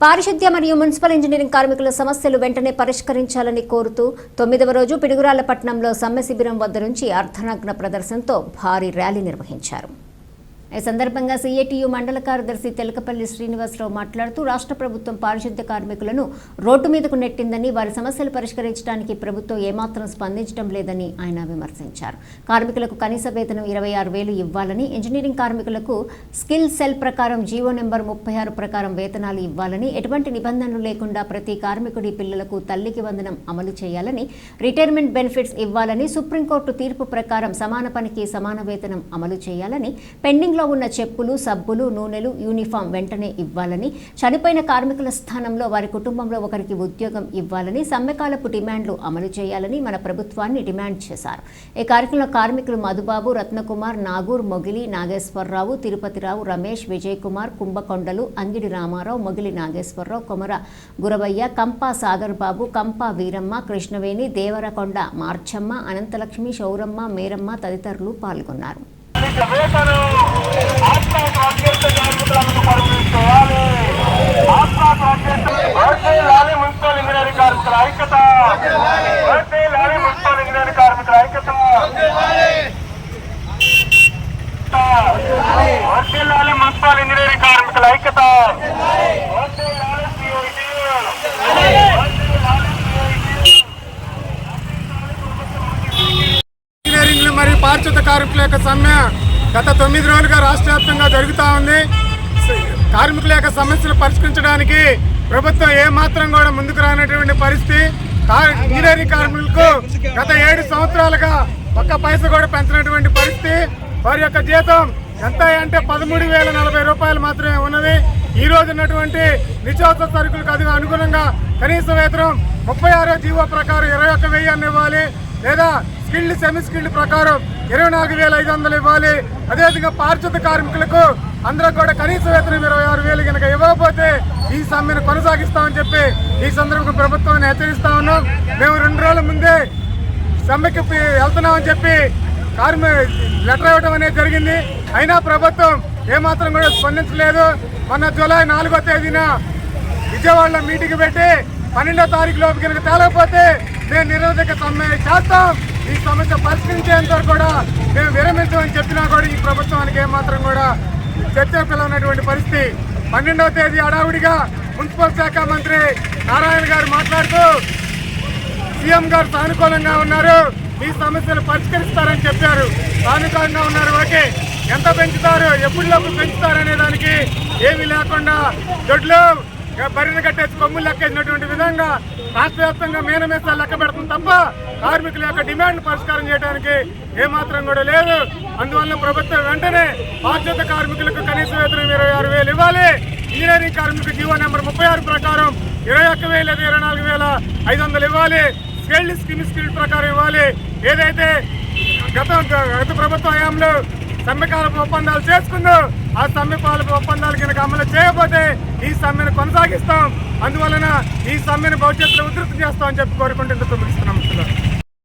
పారిశుద్ధ్య మరియు municipal engineering కార్మికుల సమస్యలు వెంటనే పరిష్కరించాలని కోరుతూ తొమ్మిదవ రోజు పిడుగురాళ్ళపట్నంలో సమ్మె శిబిరం వద్ద నుంచి అర్ధనగ్న ప్రదర్శనతో భారీ ర్యాలీ నిర్వహించారు. ఈ సందర్భంగా సీఏటీయూ మండల కార్యదర్శి తెలకపల్లి శ్రీనివాసరావు మాట్లాడుతూ రాష్ట్ర ప్రభుత్వం పారిశుద్ధ్య కార్మికులను రోడ్డు మీదకు నెట్టిందని వారి సమస్యలు పరిష్కరించడానికి ప్రభుత్వం ఏమాత్రం స్పందించడం లేదని ఆయన విమర్శించారు. కార్మికులకు కనీస వేతనం ఇరవై ఆరు వేలు ఇవ్వాలని ఇంజనీరింగ్ కార్మికులకు స్కిల్ సెల్ ప్రకారం జీవో నెంబర్ ముప్పై ఆరు ప్రకారం వేతనాలు ఇవ్వాలని ఎటువంటి నిబంధనలు లేకుండా ప్రతి కార్మికుడి పిల్లలకు తల్లికి వందనం అమలు చేయాలని రిటైర్మెంట్ బెనిఫిట్స్ ఇవ్వాలని సుప్రీంకోర్టు తీర్పు ప్రకారం సమాన పనికి సమాన వేతనం అమలు చేయాలని పెండింగ్ పెండింగ్లో ఉన్న చెప్పులు సబ్బులు నూనెలు యూనిఫామ్ వెంటనే ఇవ్వాలని చనిపోయిన కార్మికుల స్థానంలో వారి కుటుంబంలో ఒకరికి ఉద్యోగం ఇవ్వాలని సమ్మెకాలపు డిమాండ్లు అమలు చేయాలని మన ప్రభుత్వాన్ని డిమాండ్ చేశారు. ఈ కార్యక్రమంలో కార్మికులు మధుబాబు రత్నకుమార్ నాగూర్ మొగిలి నాగేశ్వరరావు తిరుపతిరావు రమేష్ విజయ్ కుమార్ కుంభకొండలు అంగిడి రామారావు మొగిలి నాగేశ్వరరావు కొమర గురవయ్య కంపా సాగర్ బాబు కంపా వీరమ్మ కృష్ణవేణి దేవరకొండ మార్చమ్మ అనంతలక్ష్మి శౌరమ్మ మేరమ్మ తదితరులు పాల్గొన్నారు. వేతనం ఆత్మ ప్రాంతీయ కార్మికులను పరిమితి చేయాలి ఆత్మ ప్రాంతీయ లాలి మున్సిపల్ ఇంజనీరింగ్ కార్మికుల ఐక్యత వర్తే లాలి మున్సిపల్ ఇంజనీరింగ్ కార్మికుల ఐక్యత వర్తే లాలి మున్సిపల్ ఇంజనీరింగ్ కార్మికుల ఐక్యత మరియు పారిశుద్ధ కార్మికుల యొక్క సమ్మె గత తొమ్మిది రోజులుగా రాష్ట్ర వ్యాప్తంగా జరుగుతూ ఉంది. కార్మికుల యొక్క సమస్యలు పరిష్కరించడానికి ప్రభుత్వం ఏమాత్రం కూడా ముందుకు రానటువంటి పరిస్థితి. కా- ఇంజనీరింగ్ కార్మికులకు గత ఏడు సంవత్సరాలుగా ఒక్క పైస కూడా పెంచినటువంటి పరిస్థితి. వారి యొక్క జీతం ఎంత అంటే పదమూడు వేల నలభై రూపాయలు మాత్రమే ఉన్నది. ఈ రోజు ఉన్నటువంటి నిత్యావసర సరుకులకు అది అనుగుణంగా కనీస వేతనం ముప్పై ఆరో జీవో ప్రకారం ఇరవై ఒక్క వెయ్యి ఇవ్వాలి. లేదా స్కిల్డ్ సెమీ స్కిల్డ్ ప్రకారం ఇరవై నాలుగు వేల ఐదు వందలు ఇవ్వాలి. అదేవిధంగా పారిశుద్ధ కార్మికులకు అందరూ కూడా కనీస వేతనం ఇరవై ఆరు వేలు కనుక ఇవ్వకపోతే ఈ సమ్మెను కొనసాగిస్తామని చెప్పి ఈ సందర్భంగా ప్రభుత్వాన్ని హెచ్చరిస్తా ఉన్నాం. మేము రెండు రోజుల ముందే సమ్మెకి వెళ్తున్నామని చెప్పి కార్మి లెటర్ ఇవ్వడం అనేది జరిగింది. అయినా ప్రభుత్వం ఏమాత్రం కూడా స్పందించలేదు. మొన్న జూలై నాలుగో తేదీన విజయవాడలో మీటింగ్ పెట్టి పన్నెండో తారీఖు లోపు కనుక తేలకపోతే మేము నిరోధక సమ్మె చేస్తాం. ఈ సమస్య పరిష్కరించేంత వరకు కూడా మేము విరమించమని చెప్పినా కూడా ఈ ప్రభుత్వానికి ఏమాత్రం కూడా చర్చ పిలవనటువంటి పరిస్థితి పన్నెండవ తేదీ అడావుడిగా మున్సిపల్ శాఖ మంత్రి నారాయణ గారు మాట్లాడుతూ సీఎం గారు సానుకూలంగా ఉన్నారు. ఈ సమస్యలు పరిష్కరిస్తారని చెప్పారు. సానుకూలంగా ఉన్నారు ఓకే ఎంత పెంచుతారు? ఎప్పుడులోపు పెంచుతారు అనే దానికి ఏమీ లేకుండా దొడ్లు బరిని కట్టేసి కొమ్ములు లెక్కేసినటువంటి విధంగా రాష్ట్ర వ్యాప్తంగా మేనమేసాలు లెక్క పెడుతుంది తప్ప కార్మికుల యొక్క డిమాండ్ పరిష్కారం చేయడానికి ఏమాత్రం కూడా లేదు. అందువల్ల ప్రభుత్వం వెంటనే బాధ్యత కార్మికులకు కనీస వేతనం ఇరవై ఆరు వేలు ఇవ్వాలి. ఇంజనీరింగ్ కార్మికులకు జీవో నెంబర్ ముప్పై ఆరు ప్రకారం ఇరవై ఒక్క వేలు లేదా ఇరవై నాలుగు వేల ఐదు వందలు ఇవ్వాలి. స్కిల్డ్ స్కిమ్ స్కిల్ ప్రకారం ఇవ్వాలి. ఏదైతే గత గత ప్రభుత్వ హయాంలో సమ్మెకాలపు ఒప్పందాలు చేసుకుందాం. ఆ సమ్మెకాలపు ఒప్పందాలు కనుక అమలు చేయకపోతే ఈ సమ్మెను కొనసాగిస్తాం. అందువలన ఈ సమ్మెను భవిష్యత్తులో ఉధృతం చేస్తామని చెప్పి కోరుకుంటే ఇంతతో ముగిస్తున్నాం.